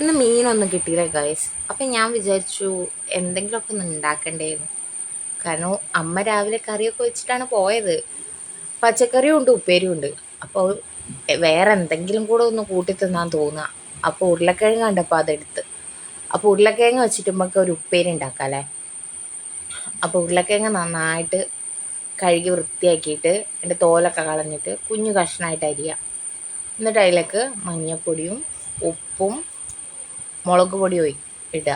ഇന്ന് മീനൊന്നും കിട്ടിയില്ല ഗൈസ് അപ്പം ഞാൻ വിചാരിച്ചു എന്തെങ്കിലുമൊക്കെ ഒന്ന് ഉണ്ടാക്കണ്ടേന്ന്. കാരണം അമ്മ രാവിലെ കറിയൊക്കെ വെച്ചിട്ടാണ് പോയത്. പച്ചക്കറിയും ഉണ്ട് ഉപ്പേരിയും ഉണ്ട്. അപ്പോൾ വേറെ എന്തെങ്കിലും കൂടെ ഒന്ന് കൂട്ടി തിന്നാൻ തോന്നുക അപ്പോൾ ഉരുളക്കിഴങ്ങ് കണ്ടപ്പോൾ അതെടുത്ത്. അപ്പോൾ ഉരുളക്കിഴങ്ങ് വെച്ചിട്ട് ഒരു ഉപ്പേരി ഉണ്ടാക്കാം അല്ലേ? അപ്പോൾ ഉരുളക്കിഴങ്ങ് നന്നായിട്ട് കഴുകി വൃത്തിയാക്കിയിട്ട് അതിന്റെ തോലൊക്കെ കളഞ്ഞിട്ട് കുഞ്ഞു കഷ്ണമായിട്ട് അരിയാം. എന്നിട്ട് അതിലേക്ക് മഞ്ഞൾപ്പൊടിയും ഉപ്പും മുളക് പൊടി ഇടുക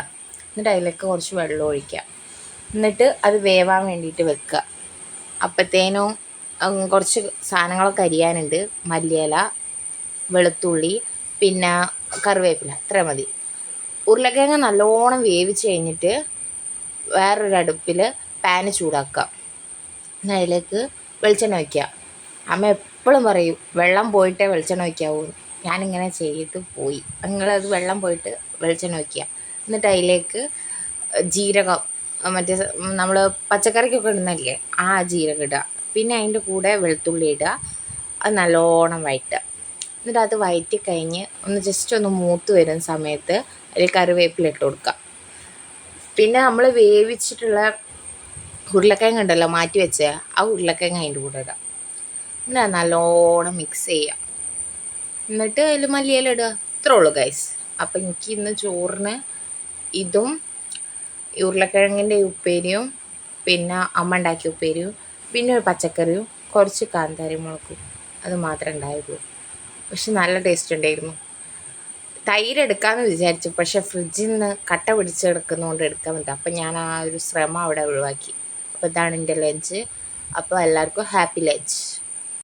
എന്നിട്ട് അതിലേക്ക് കുറച്ച് വെള്ളം ഒഴിക്കുക എന്നിട്ട് അത് വേവാൻ വേണ്ടിയിട്ട് വെക്കുക അപ്പോഴത്തേനും കുറച്ച് സാധനങ്ങളൊക്കെ അരിയാനുണ്ട്. മല്ലിയില വെളുത്തുള്ളി പിന്നെ കറിവേപ്പില. ഇത്ര മതി. ഉരുളക്കിഴങ്ങ് നല്ലോണം വേവിച്ച് കഴിഞ്ഞിട്ട് വേറൊരു അടുപ്പിൽ പാന് ചൂടാക്കുക അതിലേക്ക് വെളിച്ചെണ്ണ വയ്ക്കുക അമ്മ എപ്പോഴും പറയും വെള്ളം പോയിട്ടേ വെളിച്ചെണ്ണ ഒഴിക്കാവൂ. ഞാനിങ്ങനെ ചെയ്ത് പോയി. നിങ്ങളത് വെള്ളം പോയിട്ട് വെളിച്ചെണ്ണ വയ്ക്കുക എന്നിട്ട് അതിലേക്ക് ജീരകം മറ്റേ നമ്മൾ പച്ചക്കറിക്കൊക്കെ ഇടുന്നല്ലേ ആ ജീരകം ഇടുക. പിന്നെ അതിന്റെ കൂടെ വെളുത്തുള്ളി ഇടുക. അത് നല്ലോണം വഴറ്റുക. എന്നിട്ട് അത് വഴറ്റി കഴിഞ്ഞ് ഒന്ന് ജസ്റ്റ് ഒന്ന് മൂത്ത് വരുന്ന സമയത്ത് അതിൽ കറിവേപ്പില ഇട്ട് കൊടുക്കുക. പിന്നെ നമ്മൾ വേവിച്ചിട്ടുള്ള ഉരുളക്കിഴങ്ങ് ഉണ്ടല്ലോ മാറ്റി വെച്ച ആ ഉരുളക്കിഴങ്ങ് അതിന്റെ കൂടെ ഇടുക. എന്നിട്ട് നല്ലോണം മിക്സ് ചെയ്യുക. എന്നിട്ട് അതിൽ മല്ലിയില ഇടുക. ഇത്രേ ഉള്ളൂ ഗൈസ് അപ്പം എനിക്ക് ഇന്ന് ചോറിന് ഇതും ഉരുളക്കിഴങ്ങിന്റെ ഉപ്പേരിയും പിന്നെ അമ്മ ഉണ്ടാക്കിയ ഉപ്പേരിയും പിന്നെ ഒരു പച്ചക്കറിയും കുറച്ച് കാന്താരി മുളകും അത് മാത്രമേ ഉണ്ടായുള്ളൂ. പക്ഷെ നല്ല ടേസ്റ്റ് ഉണ്ടായിരുന്നു. തൈര് എടുക്കാമെന്ന് വിചാരിച്ചു. പക്ഷെ ഫ്രിഡ്ജിൽ നിന്ന് കട്ട പിടിച്ചെടുക്കുന്നതുകൊണ്ട് എടുക്കാൻ പറ്റില്ല. അപ്പം ഞാൻ ആ ഒരു ശ്രമം അവിടെ ഒഴിവാക്കി. അപ്പോൾ ഇതാണ് എന്റെ ലഞ്ച് അപ്പോൾ എല്ലാവർക്കും ഹാപ്പി ലഞ്ച്